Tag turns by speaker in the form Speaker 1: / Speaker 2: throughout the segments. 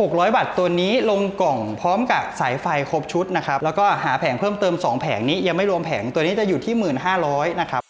Speaker 1: 600 บาทตัวนี้ลงกล่องพร้อมกับสายไฟครบชุดนะครับ แล้วก็หาแผงเพิ่มเติม 2 แผงนี้ยังไม่รวมแผงตัวนี้จะอยู่ที่ 1,500นะครับ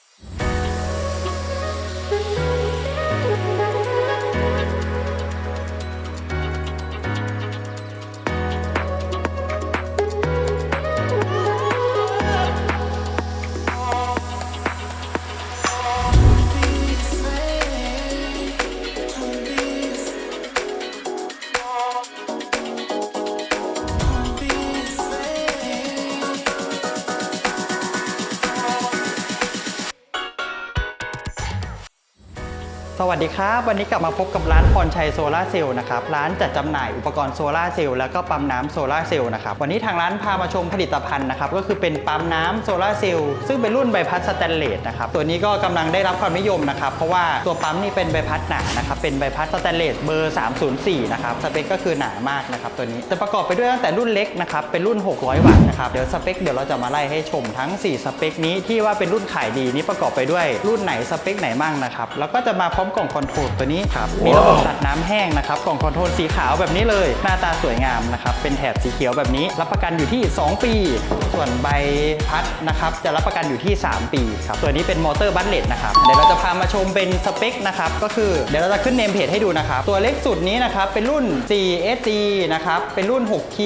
Speaker 1: สวัสดีครับ วันนี้กลับมาพบกับร้านพรชัยโซลาเซลล์นะครับ ร้านจัดจำหน่ายอุปกรณ์โซลาเซลล์แล้วก็ปั๊มน้ำโซลาเซลล์นะครับ วันนี้ทางร้านพามาชมผลิตภัณฑ์นะครับ ก็คือเป็นปั๊มน้ำโซลาเซลล์ซึ่งเป็นรุ่นใบพัดสแตนเลสนะครับ ตัวนี้ก็กำลังได้รับความนิยมนะครับ เพราะว่าตัวปั๊มนี่เป็นใบพัดหนานะครับ เป็นใบพัดสแตนเลสเบอร์ 304 นะครับ สเปคก็คือหนามากนะครับตัวนี้ จะประกอบไปด้วยตั้งแต่รุ่นเล็กนะครับ เป็นรุ่น 600 วัตต์นะครับ เดี๋ยวสเปคเดี๋ยวเราจะมาไล่ให้ชมทั้ง 4 สเปคนี้ที่ว่าเป็นรุ่นขายดีนี้ประกอบไปด้วยรุ่นไหนสเปคไหนมั่งนะครับแล้วก็จะมาพร้อมกล่องคอนโทรลตัวนี้ครับมีระบบตัดน้ำแห้งนะครับกล่องคอนโทรลสีขาวแบบนี้เลย หน้าตาสวยงามนะครับเป็นแถบสีเขียวแบบนี้ รับประกันอยู่ที่ 2 ปี ส่วนใบพัดนะครับจะรับประกันอยู่ที่ 3 ปีครับตัวนี้เป็นมอเตอร์บัตเลตนะครับเดี๋ยวเราจะพามาชมเป็นสเปคนะครับก็คือเดี๋ยวเราจะขึ้นเนมเพจให้ดูนะครับตัวเล็กสุดนี้นะครับเป็นรุ่น 4SG นะครับเป็นรุ่น 6Q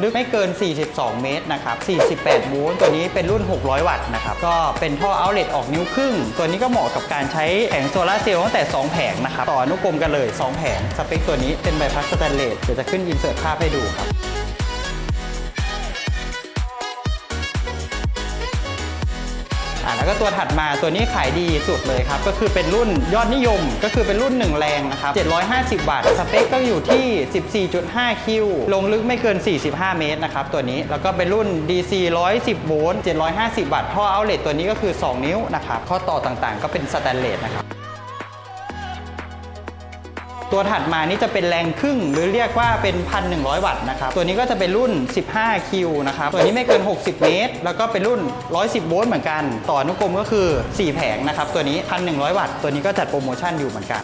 Speaker 1: ลึกไม่เกิน 42 เมตรนะครับ48โวลต์ตัวนี้เป็นรุ่น 600 วัตต์นะครับก็เป็นท่อเอาเลตออกนิ้วครึ่ง ตัวนี้ก็เหมาะกับการใช้แผงโซลาร์เซลล์ตั้งแต่2แผงนะครับต่ออนุกรมกันเลย 2 แผง สเปคตัวนี้เป็นใบพัดสแตนเลสเดี๋ยวจะขึ้นอินเสิร์ตภาพให้ดูครับอ่าแล้วก็ตัวถัดมาตัวนี้ขายดีสุดเลยครับ ก็คือเป็นรุ่นยอดนิยมก็คือเป็นรุ่น 1 แรงนะครับ 750 วัตต์สเปคก็อยู่ที่ 14.5 คิว ลงลึกไม่เกิน 45 เมตรนะครับ ตัวนี้แล้วก็เป็นรุ่น DC 110 โวลต์750 วัตต์ท่อเอาเลตตัวนี้ก็คือ 2 นิ้วนะครับข้อต่อต่างๆ ก็เป็นสแตนเลสนะครับ ตัวถัดมานี่จะเป็นแรงครึ่ง หรือเรียกว่าเป็น 1,100 วัตต์นะครับตัวนี้ก็จะเป็นรุ่น 15 คิวนะครับตัวนี้ไม่เกิน 60 เมตร แล้วก็เป็นรุ่น 110 โวลต์เหมือนกัน ต่ออนุกรมก็คือ 4 แผงนะครับตัวนี้ 1,100 วัตต์ตัวนี้ก็จัดโปรโมชั่นอยู่เหมือนกัน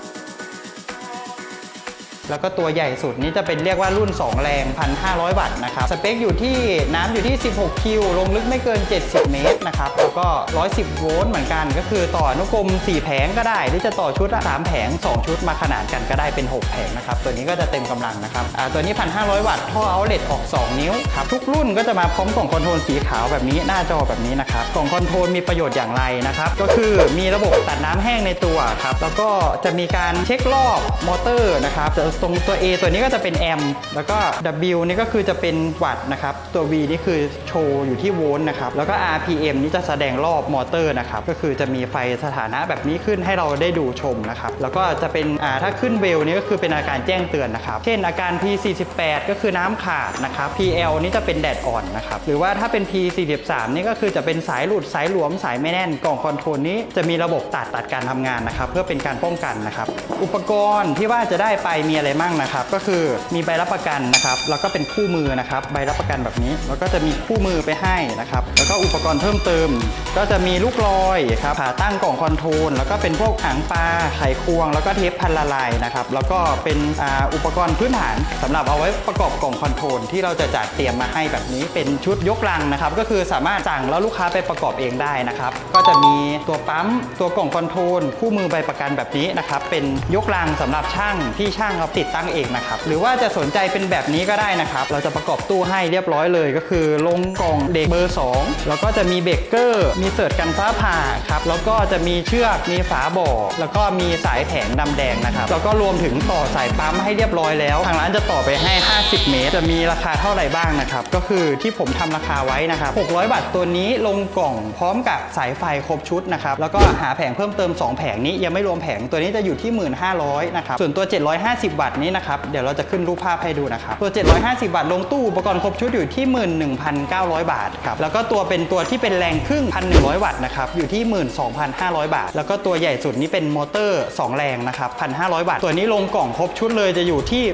Speaker 1: แล้วก็ตัวใหญ่สุดนี้จะเป็นเรียกว่ารุ่น 2 แรง 1,500 วัตต์นะครับ สเปคอยู่ที่น้ำอยู่ที่ 16 คิว ลงลึกไม่เกิน 70 เมตรนะครับ แล้วก็ 110 โวลต์เหมือนกัน ก็คือต่อนุกรม 4 แผงก็ได้ หรือจะต่อชุด 3 แผง 2 ชุดมาขนานกันก็ได้เป็น 6 แผงนะครับ ตัวนี้ก็จะเต็มกำลังนะครับ ตัวนี้ 1,500 วัตต์ท่อเอาเลตออก 2 นิ้วครับ ทุกรุ่นก็จะมาพร้อมกล่องคอนโทรลสีขาวแบบนี้ หน้าจอแบบนี้นะครับ กล่องคอนโทรลมีประโยชน์อย่างไรนะครับ ก็คือมีระบบตัดน้ำแห้งในตัวครับ แล้วก็จะมีการเช็ครอบมอเตอร์นะครับตรงตัว A ตัวนี้ก็จะเป็นแอมแล้วก็ W นี่ก็คือจะเป็นวัตต์นะครับ ตัว V นี่คือโชว์อยู่ที่โวลต์นะครับ แล้วก็ RPM นี่จะแสดงรอบมอเตอร์นะครับ ก็คือจะมีไฟสถานะแบบนี้ขึ้นให้เราได้ดูชมนะครับ แล้วก็จะเป็นอ่าถ้าขึ้นเวลนี่ก็คือเป็นอาการแจ้งเตือนนะครับ เช่นอาการ P48 ก็คือน้ำขาดนะครับ PL นี่จะเป็นแดดอ่อนนะครับ หรือว่าถ้าเป็น P43 นี่ก็คือจะเป็นสายหลุดสายหลวมสายไม่แน่นกล่องคอนโทรลนี้จะมีระบบตัดตัดการทำงานนะครับ เพื่อเป็นการป้องกันนะครับ อุปกรณ์ที่ว่าจะได้ไปมีอะไรมั่งนะครับ ก็คือมีใบรับประกันนะครับแล้วก็เป็นคู่มือนะครับ ใบรับประกันแบบนี้ แล้วก็จะมีคู่มือไปให้นะครับ แล้วก็อุปกรณ์เพิ่มเติม ก็จะมีลูกลอยครับขาตั้งกล่องคอนโทรลแล้วก็เป็นพวกหางปลาไขควง แล้วก็เทปพันละลายนะครับแล้วก็เป็นอ,อุปกรณ์พื้นฐานสำหรับเอาไว้ประกอบกล่องคอนโทรลที่เราจะจัดเตรียมมาให้แบบนี้เป็นชุดยกลังนะครับ ก็คือสามารถสั่งแล้วลูกค้าไปประกอบเองได้นะครับ ก็จะมีตัวปั๊มตัวกล่องคอนโทรลคู่มือใบประกันแบบนี้นะครับเป็นยกลังสำหรับช่างที่ช่างเขาติดตั้งเองนะครับ หรือว่าจะสนใจเป็นแบบนี้ก็ได้นะครับ เราจะประกอบตู้ให้เรียบร้อยเลย ก็คือลงกล่องเด็กเบอร์ 2 แล้วก็จะมีเบรกเกอร์มีเสิร์ตกันฟ้าผ่าครับแล้วก็จะมีเชือกมีฝาบ่อแล้วก็มีสายแผงดำแดงนะครับแล้วก็รวมถึงต่อสายปั๊มให้เรียบร้อยแล้ว ทางร้านจะต่อไปให้ 50 เมตร จะมีราคาเท่าไหร่บ้างนะครับก็คือที่ผมทำราคาไว้นะครับ600 บาทตัวนี้ลงกล่องพร้อมกับสายไฟครบชุดนะครับแล้วก็หาแผงเพิ่มเติม 2 แผงนี้ยังไม่รวมแผงตัวนี้จะอยู่ที่ 1,500นะครับส่วนตัว 750วัาทนี้นะครับ เดี๋ยวเราจะขึ้นรูปภาพให้ดูนะครับ ตัว 750 บาทลงตู้อุปกรณ์ครบชุดอยู่ที่ 11,900 บาทครับแล้วก็ตัวเป็นตัวที่เป็นแรงครึ่ง 1,100 วัตต์นะครับอยู่ที่ 12,500 บาท แล้วก็ตัวใหญ่สุดนี้เป็นมอเตอร์ 2 แรงนะครับ 1,500 บาท ตัวนี้ลงกล่องครบชุดเลยจะอยู่ที่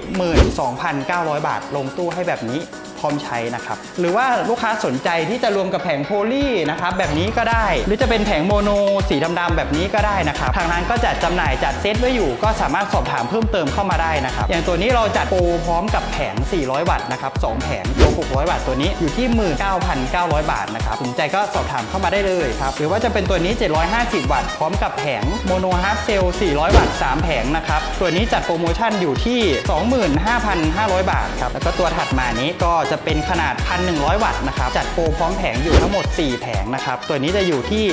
Speaker 1: 12,900 บาท ลงตู้ให้แบบนี้ พร้อมใช้นะครับ หรือว่าลูกค้าสนใจที่จะรวมกับแผงโพลีนะครับแบบนี้ก็ได้ หรือจะเป็นแผงโมโนสีดำๆแบบนี้ก็ได้นะครับ ทางร้านก็จัดจำหน่ายจัดเซตไว้อยู่ ก็สามารถสอบถามเพิ่มเติมเข้ามาได้นะครับ อย่างตัวนี้เราจัดโปรพร้อมกับแผง 400 วัตต์นะครับสองแผงรว600 วัตต์ตัวนี้อยู่ที่ 19,900 บาทนะครับสนใจก็สอบถามเข้ามาได้เลยครับหรือว่าจะเป็นตัวนี้ 750 วัตต์พร้อมกับแผงโมโนฮาร์ฟเซล400 วัตต์3แผงนะครับตัวนี้จัดโปรโมชั่นอยู่ที่ 25,500 บาทครับแล้วก็ตัวถัดมานี้ก็จะเป็นขนาด 1,100 วัตต์นะครับ จัดโปรพร้อมแผงอยู่ทั้งหมด 4 แผงนะครับ ตัวนี้จะอยู่ที่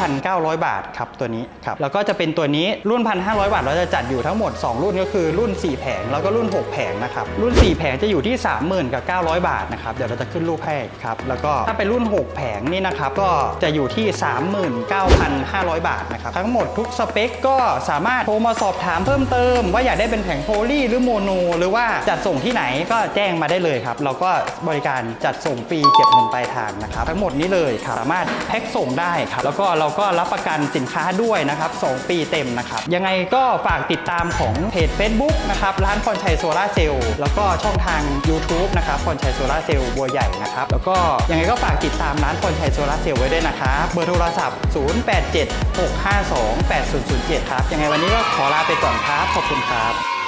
Speaker 1: 29,900 บาทครับตัวนี้ครับ แล้วก็จะเป็นตัวนี้รุ่น 1,500 วัตต์เราจะจัดอยู่ทั้งหมด 2 รุ่นก็คือรุ่น 4 แผงแล้วก็รุ่น 6 แผงนะครับ รุ่น 4 แผงจะอยู่ที่ 30,000กับ900 บาทนะครับ เดี๋ยวเราจะขึ้นรูปให้ครับ แล้วก็ถ้าเป็นรุ่น 6 แผงนี่นะครับ ก็จะอยู่ที่ 39,500 บาทนะครับ ทั้งหมดทุกสเปคก็สามารถโทรมาสอบถามเพิ่มเติม ว่าอยากได้เป็นแผงโพลีหรือโมโน หรือว่าจัดส่งที่ไหนก็แจ้งมาได้เลยครับเราก็บริการจัดส่งฟรีเก็บเงินปลายทางนะครับทั้งหมดนี้เลยครับสามารถแพ็คส่งได้ครับแล้วก็เราก็รับประกันสินค้าด้วยนะครับ 2 ปีเต็มนะครับ ยังไงก็ฝากติดตามของเพจ Facebook นะครับร้านพรชัยโซลาเซลล์แล้วก็ช่องทาง YouTube นะครับพรชัยโซลาเซลล์บัวใหญ่นะครับ แล้วก็ยังไงก็ฝากติดตามร้านพรชัยโซลาเซลล์ไว้ด้วยนะครับเบอร์โทรศัพท์ 0876528007 ครับยังไงวันนี้ก็ขอลาไปก่อนครับขอบคุณครับ